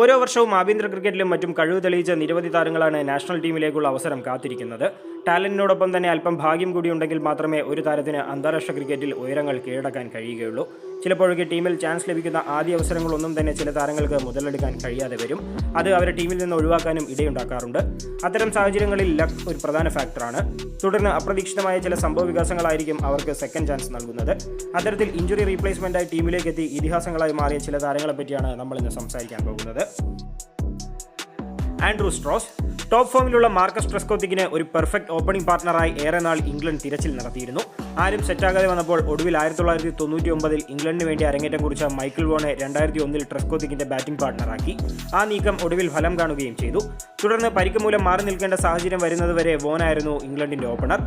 ഓരോ വർഷവും ആഭ്യന്തര ക്രിക്കറ്റിലും മറ്റും കഴിവ് തെളിയിച്ച നിരവധി താരങ്ങളാണ് നാഷണൽ ടീമിലേക്കുള്ള അവസരം കാത്തിരിക്കുന്നത്. ടാലന്റിനോടൊപ്പം തന്നെ അല്പം ഭാഗ്യം കൂടി ഉണ്ടെങ്കിൽ മാത്രമേ ഒരു താരത്തിന് അന്താരാഷ്ട്ര ക്രിക്കറ്റിൽ ഉയരങ്ങൾ കീഴടക്കാൻ കഴിയുകയുള്ളൂ. ചിലപ്പോഴൊക്കെ ടീമിൽ ചാൻസ് ലഭിക്കുന്ന ആദ്യ അവസരങ്ങളൊന്നും തന്നെ ചില താരങ്ങൾക്ക് മുതലെടുക്കാൻ കഴിയാതെ വരും. അത് അവരെ ടീമിൽ നിന്ന് ഒഴിവാക്കാനും ഇടയുണ്ടാക്കാറുണ്ട്. അത്തരം സാഹചര്യങ്ങളിൽ ലക്ക് ഒരു പ്രധാന ഫാക്ടറാണ് തുടർന്ന് അപ്രതീക്ഷിതമായ ചില സംഭവ വികാസങ്ങളായിരിക്കും അവർക്ക് സെക്കൻഡ് ചാൻസ് നൽകുന്നത്. അത്തരത്തിൽ ഇഞ്ചുറി റീപ്ലേസ്മെന്റായി ടീമിലേക്ക് എത്തി ഇതിഹാസങ്ങളായി മാറിയ ചില താരങ്ങളെ പറ്റിയാണ് സംസാരിക്കാൻ പോകുന്നത്. ആൻഡ്രൂ സ്ട്രോസ് ടോപ്പ് ഫോമിലുള്ള മാർക്കസ് ട്രെസ്കോത്തിക്കിന് ഒരു പെർഫെക്റ്റ് ഓപ്പണിംഗ് പാർട്ണറായി ഏറെ നാൾ ഇംഗ്ലണ്ട് തിരച്ചിൽ നടത്തിയിരുന്നു. ആരും സെറ്റാകാതെ വന്നപ്പോൾ ഒടുവിൽ ആയിരത്തി തൊള്ളായിരത്തി തൊണ്ണൂറ്റി ഒമ്പതിൽ ഇംഗ്ലണ്ടിന് വേണ്ടി അരങ്ങേറ്റം കുറിച്ച മൈക്കിൾ വോണെ രണ്ടായിരത്തി ഒന്നിൽ ട്രസ്കോത്തിക്കിന്റെ ബാറ്റിംഗ് പാർട്ണറാക്കി ആ നീക്കം ഒടുവിൽ ഫലം കാണുകയും ചെയ്തു. തുടർന്ന് പരിക്ക് മൂലം മാറി നിൽക്കേണ്ട സാഹചര്യം വരുന്നതുവരെ വോനായിരുന്നു ഇംഗ്ലണ്ടിന്റെ opener.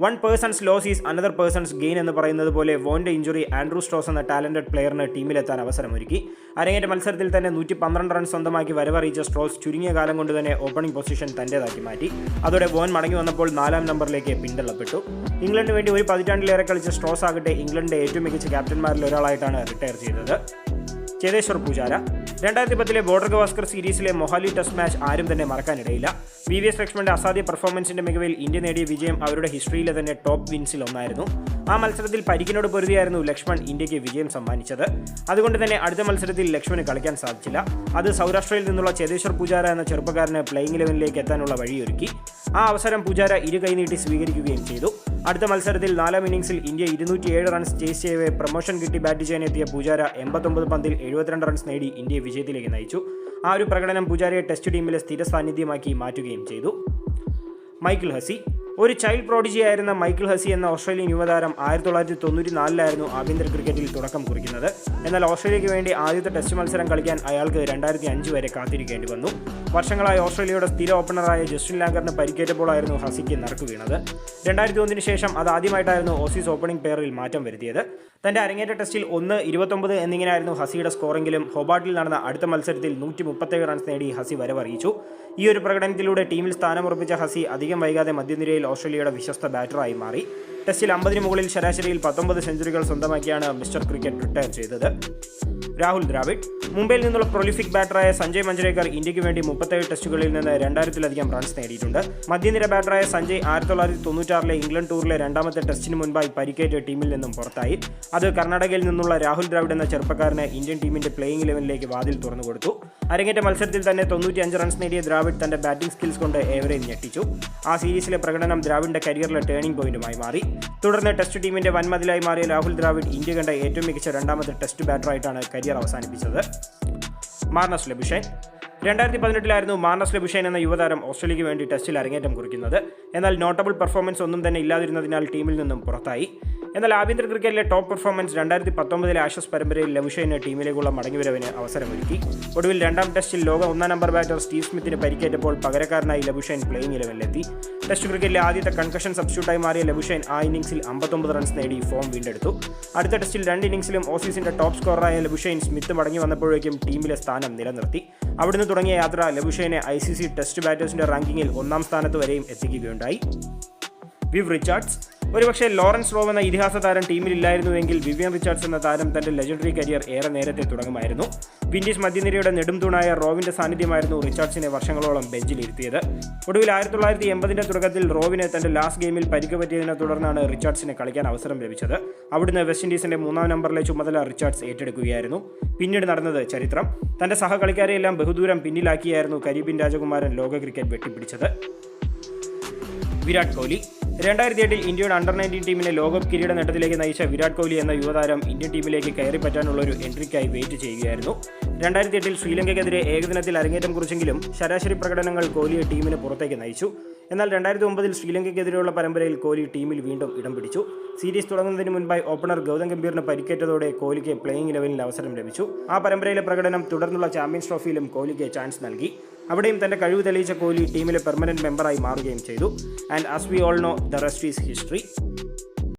One person's loss is another person's gain എന്ന് പറയുന്നത് പോലെ വോന്റെ ഇഞ്ചുറി ആൻഡ്രൂ സ്റ്റോസ് എന്ന ടാലന്റഡ് പ്ലെയറിന് ടീമിലെത്താൻ അവസരമൊരുക്കി. അരങ്ങേറ്റ മത്സരത്തിൽ തന്നെ നൂറ്റി പന്ത്രണ്ട് റൺ സ്വന്തമാക്കി വരവറിയിച്ച സ്ട്രോസ് ചുരുങ്ങിയ കാലം കൊണ്ട് തന്നെ ഓപ്പണിംഗ് പൊസിഷൻ തന്റേതാക്കി മാറ്റി. അതോടെ വോൻ മടങ്ങി വന്നപ്പോൾ നാലാം നമ്പറിലേക്ക് പിന്തള്ളപ്പെട്ടു. ഇംഗ്ലണ്ടിന് വേണ്ടി ഒരു പതിറ്റാണ്ടിലേറെ കളിച്ച സ്ട്രോസ് ആകട്ടെ ഇംഗ്ലണ്ടിന്റെ ഏറ്റവും മികച്ച ക്യാപ്റ്റന്മാരിൽ ഒരാളായിട്ടാണ് റിട്ടയർ ചെയ്തത്. ചേതേശ്വർ പൂജാര. രണ്ടായിരത്തി പത്തിലെ ബോർഡർ ഗവാസ്കർ സീരീസിലെ മൊഹാലി ടെസ്റ്റ് മാച്ച് ആരും തന്നെ മറക്കാനിടയില്ല. വി വി എസ് ലക്ഷ്മണന്റെ അസാധ്യ പെർഫോമൻസിന്റെ മികവിൽ ഇന്ത്യ നേടിയ വിജയം അവരുടെ ഹിസ്റ്ററിയിലെ തന്നെ ടോപ്പ് വിൻസിൽ ഒന്നായിരുന്നു. ആ മത്സരത്തിൽ പരിക്കിനോട് പൊരുതിയായിരുന്നു ലക്ഷ്മൺ ഇന്ത്യയ്ക്ക് വിജയം സമ്മാനിച്ചത്. അതുകൊണ്ട് തന്നെ അടുത്ത മത്സരത്തിൽ ലക്ഷ്മണ് കളിക്കാൻ സാധിച്ചില്ല. അത് സൗരാഷ്ട്രയിൽ നിന്നുള്ള ചേതേശ്വർ പൂജാര എന്ന ചെറുപ്പക്കാരന് പ്ലേയിങ് ഇലവനിലേക്ക് എത്താനുള്ള വഴിയൊരുക്കി. ആ അവസരം പൂജാര ഇരു കൈനീട്ടി സ്വീകരിക്കുകയും ചെയ്തു. അടുത്ത മത്സരത്തിൽ നാലാം ഇന്നിംഗ്സിൽ ഇന്ത്യ ഇരുന്നൂറ്റിയേഴ് റൺസ് ചേസ് ചെയ്യവേ പ്രൊമോഷൻ കിട്ടി ബാറ്റ് ചെയ്യാനെത്തിയ പൂജാര എൺപത്തൊമ്പത് പന്തിൽ എഴുപത്തിരണ്ട് റൺസ് നേടി ഇന്ത്യയെ വിജയത്തിലേക്ക് നയിച്ചു. ആ ഒരു പ്രകടനം പൂജാരയെ ടെസ്റ്റ് ടീമിലെ സ്ഥിര സാന്നിധ്യമാക്കി മാറ്റുകയും ചെയ്തു. മൈക്കിൾ ഹസി ഒരു ചൈൽഡ് പ്രോഡിജി ആയിരുന്ന മൈക്കിൾ ഹസി എന്ന ഓസ്ട്രേലിയൻ യുവതാരം ആയിരത്തി തൊള്ളായിരത്തി തൊണ്ണൂറ്റി നാലിലായിരുന്നു ആഭ്യന്തര ക്രിക്കറ്റിൽ തുടക്കം കുറിക്കുന്നത്. എന്നാൽ ഓസ്ട്രേലിയയ്ക്ക് വേണ്ടി ആദ്യത്തെ ടെസ്റ്റ് മത്സരം കളിക്കാൻ അയാൾക്ക് രണ്ടായിരത്തി അഞ്ച് വരെ കാത്തിരിക്കേണ്ടി വന്നു. വർഷങ്ങളായി ഓസ്ട്രേലിയയുടെ സ്ഥിര ഓപ്പണറായ ജസ്റ്റിൻ ലാങ്കറിന് പരിക്കേറ്റപ്പോഴായിരുന്നു ഹസിക്ക് നറുക്ക് വീണത്. രണ്ടായിരത്തി ഒന്നിന് ശേഷം അത് ആദ്യമായിട്ടായിരുന്നു ഓസീസ് ഓപ്പണിംഗ് പെയറിൽ മാറ്റം വരുത്തിയത്. തന്റെ അരങ്ങേറ്റ ടെസ്റ്റിൽ ഒന്ന് ഇരുപത്തൊമ്പത് എന്നിങ്ങനെയായിരുന്നു ഹസിയുടെ സ്കോറെങ്കിലും ഹൊബാട്ടിൽ നടന്ന അടുത്ത മത്സരത്തിൽ നൂറ്റി മുപ്പത്തേഴ് റൺസ് നേടി ഹസി വരവറിയിച്ചു. ഈ ഒരു പ്രകടനത്തിലൂടെ ടീമിൽ സ്ഥാനമുറപ്പിച്ച ഹസി അധികം വൈകാതെ മധ്യനിരയിൽ ഓസ്ട്രേലിയയുടെ വിശ്വസ്ത ബാറ്ററായി മാറി. ടെസ്റ്റിൽ അമ്പതിന് മുകളിൽ ശരാശരിയിൽ പത്തൊമ്പത് സെഞ്ചുറികൾ സ്വന്തമാക്കിയാണ് മിസ്റ്റർ ക്രിക്കറ്റ് റിട്ടയർ ചെയ്തത്. രാഹുൽ ദ്രാവിഡ് മുംബൈയിൽ നിന്നുള്ള പ്രൊലിഫിക് ബാറ്ററായ സഞ്ജയ് മഞ്ജരേക്കർ ഇന്ത്യയ്ക്ക് വേണ്ടി മുപ്പത്തേഴ് ടെസ്റ്റുകളിൽ നിന്ന് രണ്ടായിരത്തിലധികം റൺസ് നേടിയിട്ടുണ്ട്. മധ്യനിര ബാറ്ററായ സഞ്ജയ് ആയിരത്തി തൊള്ളായിരത്തി തൊണ്ണൂറ്റാറിലെ ഇംഗ്ലണ്ട് ടൂറിലെ രണ്ടാമത്തെ ടെസ്റ്റിന് മുൻപായി പരിക്കേറ്റ് ടീമിൽ നിന്നും പുറത്തായി. അത് കർണാടകയിൽ നിന്നുള്ള രാഹുൽ ദ്രാവിഡ് എന്ന ചെറുപ്പക്കാരന് ഇന്ത്യൻ ടീമിന്റെ പ്ലേയിങ് ഇലവനിലേക്ക് വാതിൽ തുറന്നു കൊടുത്തു. അരങ്ങേറ്റ മത്സരത്തിൽ തന്നെ തൊണ്ണൂറ്റി അഞ്ച് റൺസ് നേടിയ ദ്രാവിഡ് തന്റെ ബാറ്റിംഗ് സ്കിൽസ് കൊണ്ട് ഏവരെയും ഞെട്ടിച്ചു. ആ സീരീസിലെ പ്രകടനം ദ്രാവിഡിന്റെ കരിയറിലെ ടേണിംഗ് പോയിന്റുമായി മാറി. തുടർന്ന് ടെസ്റ്റ് ടീമിന്റെ വൻമതിലായി മാറിയ രാഹുൽ ദ്രാവിഡ് ഇന്ത്യ കണ്ട ഏറ്റവും മികച്ച രണ്ടാമത്തെ ടെസ്റ്റ് ബാറ്ററായിട്ടാണ് കരിയർ അവസാനിപ്പിച്ചത്. Marnus Labuschagne. രണ്ടായിരത്തി പതിനെട്ടിലായിരുന്നു മാർണസ് ലബുഷൈൻ എന്ന യുവതാരം ഓസ്ട്രേലിയയ്ക്ക് വേണ്ടി ടെസ്റ്റിൽ അരങ്ങേറ്റം കുറിക്കുന്നത്. എന്നാൽ നോട്ടബിൾ പെർഫോമൻസ് ഒന്നും തന്നെ ഇല്ലാതിരുന്നതിനാൽ ടീമിൽ നിന്നും പുറത്തായി. എന്നാൽ ആഭ്യന്തര ക്രിക്കറ്റിലെ ടോപ്പ് പെർഫോമൻസ് രണ്ടായിരത്തി പത്തൊമ്പതിലെ ആഷസ് പരമ്പരയിൽ ലവുഷൈന് ടീമിലേക്കുള്ള മടങ്ങിവരവിന് അവസരമൊരുക്കി. ഒടുവിൽ രണ്ടാം ടെസ്റ്റിൽ ലോക ഒന്നാം നമ്പർ ബാറ്റർ സ്റ്റീവ് സ്മിത്തിന് പരിക്കേറ്റപ്പോൾ പകരക്കാരനായി ലബുഷൈൻ പ്ലേയിങ് ഇലവനിലെത്തി ടെസ്റ്റ് ക്രിക്കറ്റിലെ ആദ്യത്തെ കൺകഷൻ സബ്സ്റ്റിറ്റ്യൂട്ടായി മാറിയ ലബുഷൈൻ ആ ഇന്നിംഗ്സിൽ അമ്പത്തൊമ്പത് റൺസ് നേടി ഫോം വീണ്ടെടുത്തു. അടുത്ത ടെസ്റ്റിൽ രണ്ട് ഇന്നിംഗ്സിലും ഓസീസിന്റെ ടോപ്പ് സ്കോറായ ലബുഷൈൻ സ്മിത്ത് മടങ്ങി വന്നപ്പോഴേക്കും ടീമിലെ സ്ഥാനം നിലനിർത്തി. അവിടുന്ന് തുടങ്ങിയ യാത്ര ലബുഷൈനെ ഐ സി സി ടെസ്റ്റ് ബാറ്റേഴ്സിന്റെ റാങ്കിങ്ങിൽ ഒന്നാം സ്ഥാനത്ത് വരെയും എത്തിക്കുകയുണ്ടായി. വിവ് റിച്ചാർഡ്സ് ഒരുപക്ഷെ ലോറൻസ് റോവ് എന്ന ഇതിഹാസ താരം ടീമിലില്ലായിരുന്നുവെങ്കിൽ വിവിയൻ റിച്ചാർഡ്സ് എന്ന താരം തന്റെ ലെജൻഡറി കരിയർ ഏറെ നേരത്തെ തുടങ്ങുമായിരുന്നു. വിൻഡീസ് മധ്യനിരയുടെ നെടും തൂണായ റോവിന്റെ സാന്നിധ്യമായിരുന്നു റിച്ചാർഡ്സിനെ വർഷങ്ങളോളം ബെഞ്ചിലിരുത്തിയത്. ഒടുവിൽ ആയിരത്തി തൊള്ളായിരത്തി എൺപതിന്റെ തുടക്കത്തിൽ റോവിനെ തന്റെ ലാസ്റ്റ് ഗെയിമിൽ പരിക്ക് പറ്റിയതിനെ തുടർന്നാണ് റിച്ചാർഡ്സിനെ കളിക്കാൻ അവസരം ലഭിച്ചത്. അവിടുന്ന് വെസ്റ്റ് ഇൻഡീസിന്റെ മൂന്നാം നമ്പറിലെ ചുമതല റിച്ചാർഡ്സ് ഏറ്റെടുക്കുകയായിരുന്നു. പിന്നീട് നടന്നത് ചരിത്രം. തന്റെ സഹകളിക്കാരെയെല്ലാം ബഹുദൂരം പിന്നിലാക്കിയായിരുന്നു കരീബിൻ രാജകുമാരൻ ലോക ക്രിക്കറ്റ് വെട്ടിപ്പിടിച്ചത്. വിരാട് കോഹ്ലി രണ്ടായിരത്തി എട്ടിൽ ഇന്ത്യയുടെ അണ്ടർ നയന്റീൻ ടീമിനെ ലോകകപ്പ് കിരീട നേട്ടത്തിലേക്ക് നയിച്ച വിരാട് കോഹ്ലി എന്ന യുവതാരം ഇന്ത്യൻ ടീമിലേക്ക് കയറി പറ്റാനുള്ള ഒരു എൻട്രിക്കായി വെയിറ്റ് ചെയ്യുകയായിരുന്നു. രണ്ടായിരത്തി എട്ടിൽ ശ്രീലങ്കയ്ക്കെതിരെ ഏകദിനത്തിൽ അരങ്ങേറ്റം കുറിച്ചെങ്കിലും ശരാശരി പ്രകടനങ്ങൾ കോഹ്ലിയെ ടീമിന് പുറത്തേക്ക് നയിച്ചു. എന്നാൽ രണ്ടായിരത്തി ഒമ്പതിൽ ശ്രീലങ്കയ്ക്കെതിരെയുള്ള പരമ്പരയിൽ കോഹ്ലി ടീമിൽ വീണ്ടും ഇടം പിടിച്ചു. സീരീസ് തുടങ്ങുന്നതിന് മുൻപായി ഓപ്പണർ ഗൗതം ഗംഭീറിന് പരിക്കേറ്റതോടെ കോഹ്ലിക്ക് പ്ലേയിങ് ഇലവനിൽ അവസരം ലഭിച്ചു. ആ പരമ്പരയിലെ പ്രകടനം തുടർന്നുള്ള ചാമ്പ്യൻസ് ട്രോഫിയിലും കോഹ്ലിക്ക് ചാൻസ് നൽകി. അവിടെയും തന്റെ കഴിവ് തെളിയിച്ച കോഹ്ലി ടീമിലെ പെർമനന്റ് മെമ്പറായി മാറുകയും ചെയ്തു. And as we all know the rest is history